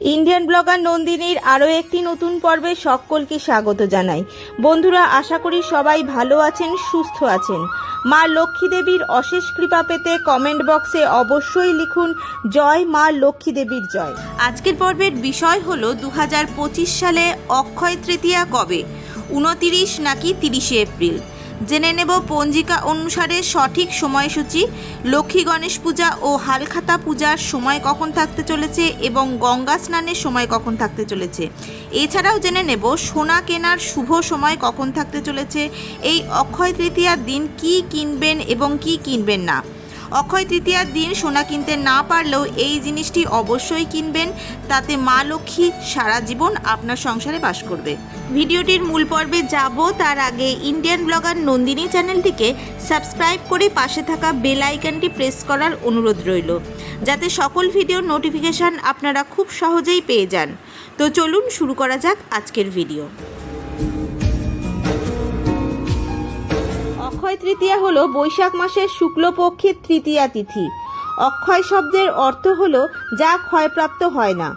Indian blogger নন্দিনীর আরও একটি নতুন পর্বে সকলকে স্বাগত জানাই। বন্ধুরা, আশা করি সবাই ভালো আছেন, সুস্থ আছেন। মা লক্ষ্মী দেবীর অশেষ কৃপা পেতে কমেন্ট বক্সে অবশ্যই লিখুন, জয় মা লক্ষ্মী দেবীর জয়। আজকের পর্বের বিষয় হল দু হাজার পঁচিশ সালে অক্ষয় তৃতীয়া কবে? উনতিরিশ নাকি তিরিশে এপ্রিল? জেনে নেব পঞ্জিকা অনুসারে সঠিক সময়সূচি, লক্ষ্মী গণেশ পূজা ও হালখাতা পূজার সময় কখন থাকতে চলেছে এবং গঙ্গা স্নানের সময় কখন থাকতে চলেছে। এছাড়াও জেনে নেব সোনা কেনার শুভ সময় কখন থাকতে চলেছে। এই অক্ষয় তৃতীয়ার দিন কি কিনবেন এবং কি কিনবেন না। অক্ষয় তৃতীয়ার দিন সোনা কিনতে না পারলেও এই জিনিসটি অবশ্যই কিনবেন। তাতে মা লক্ষ্মী সারা জীবন আপনার সংসারে বাস করবে। ভিডিওটির মূল পর্বে যাব, তার আগে ইন্ডিয়ান ব্লগার নন্দিনী চ্যানেলটিকে সাবস্ক্রাইব করে পাশে থাকা বেল আইকনটি প্রেস করার অনুরোধ রইল, যাতে সকল ভিডিওর নোটিফিকেশান আপনারা খুব সহজেই পেয়ে যান। তো চলুন শুরু করা যাক আজকের ভিডিও। অক্ষয় তৃতীয়া হলো বৈশাখ মাসের শুক্লপক্ষের তৃতীয়া তিথি। অক্ষয় শব্দের অর্থ হলো যা ক্ষয়প্রাপ্ত হয় না।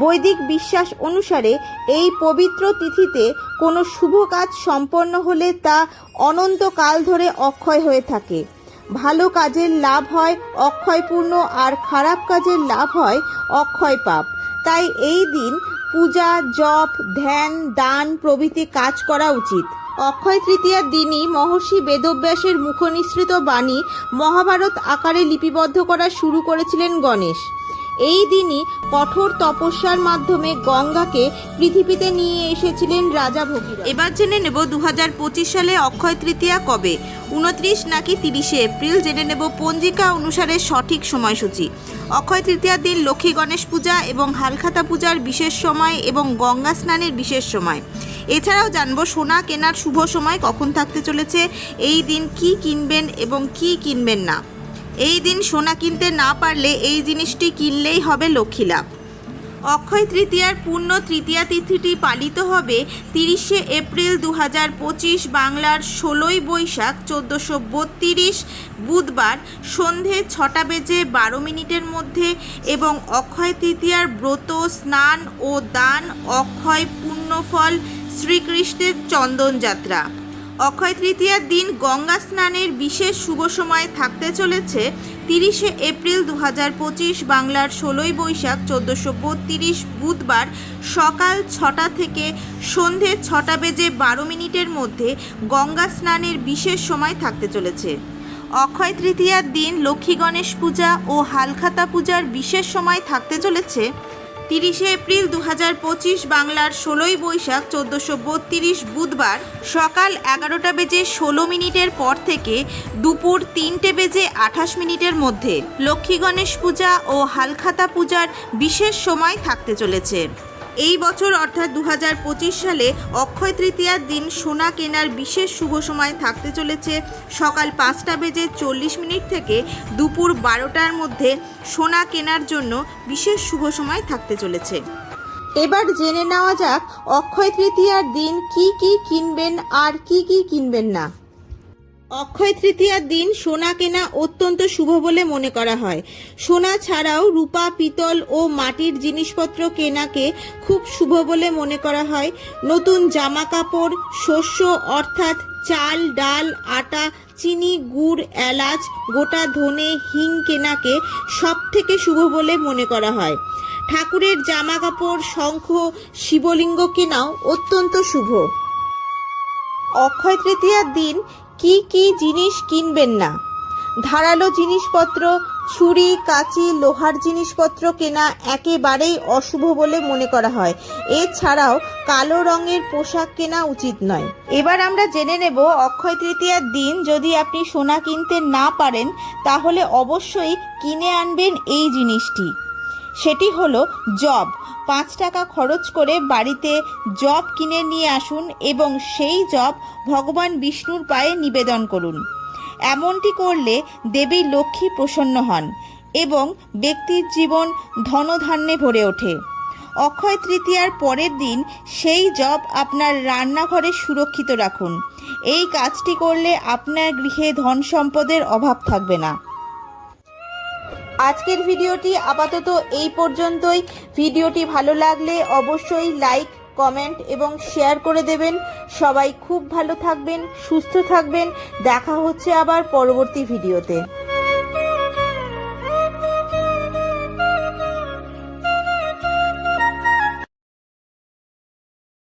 বৈদিক বিশ্বাস অনুসারে এই পবিত্র তিথিতে কোনো শুভ কাজ সম্পন্ন হলে তা অনন্তকাল ধরে অক্ষয় হয়ে থাকে। ভালো কাজের লাভ হয়, অক্ষয়পূর্ণ, আর খারাপ কাজের লাভ হয়, অক্ষয় পাপ। তাই এই দিন পূজা, জপ, ধ্যান, দান প্রভৃতি কাজ করা উচিত। অক্ষয় তৃতীয়ার দিনই মহর্ষি বেদব্যাসের মুখনিসৃত বাণী মহাভারত আকারে লিপিবদ্ধ করা শুরু করেছিলেন গণেশ। এই দিনই কঠোর তপস্যার মাধ্যমে গঙ্গাকে পৃথিবীতে নিয়ে এসেছিলেন রাজা ভগীরথ। এবার জেনে নেব দু হাজার পঁচিশ সালে অক্ষয় তৃতীয়া কবে। উনত্রিশ নাকি তিরিশে এপ্রিল জেনে নেব পঞ্জিকা অনুসারে সঠিক সময়সূচি। অক্ষয় তৃতীয়ার দিন লক্ষ্মী গণেশ পূজা এবং হালখাতা পূজার বিশেষ সময় এবং গঙ্গা স্নানের বিশেষ সময়। এছাড়াও জানব সোনা কেনার শুভ সময় কখন থাকতে চলেছে, এই দিন কি কিনবেন এবং কি কিনবেন না। এই দিন সোনা কিনতে না পারলে এই জিনিসটি কিনলেই হবে লক্ষ্মী লাভ অক্ষয় তৃতীয়ার পূর্ণ তৃতীয়া তিথিটি পালিত হবে তিরিশে এপ্রিল দু হাজার পঁচিশ বাংলার ষোলোই বৈশাখ চোদ্দোশো বত্রিশ, বুধবার সন্ধে ছটা বেজে বারো মিনিটের মধ্যে এবং অক্ষয় তৃতীয়ার ব্রত, স্নান ও দান, অক্ষয় পুণ্যফল, শ্রীকৃষ্ণের চন্দনযাত্রা। অক্ষয় তৃতীয়ার দিন গঙ্গা স্নানের বিশেষ শুভ সময় থাকতে চলেছে তিরিশে এপ্রিল দু হাজার পঁচিশ বাংলার ষোলোই বৈশাখ চোদ্দোশো বত্রিশ বুধবার সকাল ছটা থেকে সন্ধে ছটা বেজে বারো মিনিটের মধ্যে গঙ্গা স্নানের বিশেষ সময় থাকতে চলেছে। অক্ষয় তৃতীয়ার দিন লক্ষ্মী গণেশ পূজা ও হালখাতা পূজার বিশেষ সময় থাকতে চলেছে। তিরিশে এপ্রিল দু হাজার পঁচিশ বাংলার ষোলোই বৈশাখ চোদ্দোশো বত্রিশ বুধবার সকাল এগারোটা বেজে ষোলো মিনিটের পর থেকে দুপুর তিনটে বেজে আঠাশ মিনিটের মধ্যে লক্ষ্মী গণেশ পূজা ও হালখাতা পূজার বিশেষ সময় থাকতে চলেছে। এই বছর অর্থাৎ দু হাজার পঁচিশ সালে অক্ষয় তৃতীয়ার দিন সোনা কেনার বিশেষ শুভ সময় থাকতে চলেছে। সকাল পাঁচটা বেজে চল্লিশ মিনিট থেকে দুপুর বারোটার মধ্যে সোনা কেনার জন্য বিশেষ শুভ সময় থাকতে চলেছে। এবার জেনে নেওয়া যাক, অক্ষয় তৃতীয়ার দিন কি কি কিনবেন আর কি কি কিনবেন না। অক্ষয় তৃতীয়ার দিন সোনা কেনা অত্যন্ত শুভ বলে মনে করা হয়। সোনা ছাড়াও রূপা, পিতল ও মাটির জিনিসপত্র কেনাকে খুব শুভ বলে মনে করা হয়। নতুন জামা কাপড় শস্য অর্থাৎ চাল, ডাল, আটা, চিনি, গুড়, এলাচ, গোটা ধনে, হিং কেনাকে সব থেকে শুভ বলে মনে করা হয়। ঠাকুরের জামা কাপড় শঙ্খ, শিবলিঙ্গ কেনাও অত্যন্ত শুভ। অক্ষয় তৃতীয়ার দিন কি কি জিনিস কিনবেন না? ধারালো জিনিসপত্র, ছুরি, কাঁচি, লোহার জিনিসপত্র কেনা একেবারেই অশুভ বলে মনে করা হয়। এছাড়াও কালো রঙের পোশাক কেনা উচিত নয়। এবার আমরা জেনে নেব অক্ষয় তৃতীয়ার দিন যদি আপনি সোনা কিনতে না পারেন, তাহলে অবশ্যই কিনে আনবেন এই জিনিসটি। সেটি হলো জব। পাঁচ টাকা খরচ করে বাড়িতে জব কিনে নিয়ে আসুন এবং সেই জব ভগবান বিষ্ণুর পায়ে নিবেদন করুন। এমনটি করলে দেবী লক্ষ্মী প্রসন্ন হন এবং ব্যক্তির জীবন ধনধান্যে ভরে ওঠে। অক্ষয় তৃতীয়ার পরের দিন সেই জব আপনার রান্নাঘরে সুরক্ষিত রাখুন। এই কাজটি করলে আপনার গৃহে ধন সম্পদের অভাব থাকবে না। আজকের ভিডিওটি আপাতত এই পর্যন্তই। ভিডিওটি ভালো লাগলে অবশ্যই লাইক, কমেন্ট এবং শেয়ার করে দেবেন। সবাই খুব ভালো থাকবেন, সুস্থ থাকবেন। দেখা হচ্ছে আবার পরবর্তী ভিডিওতে।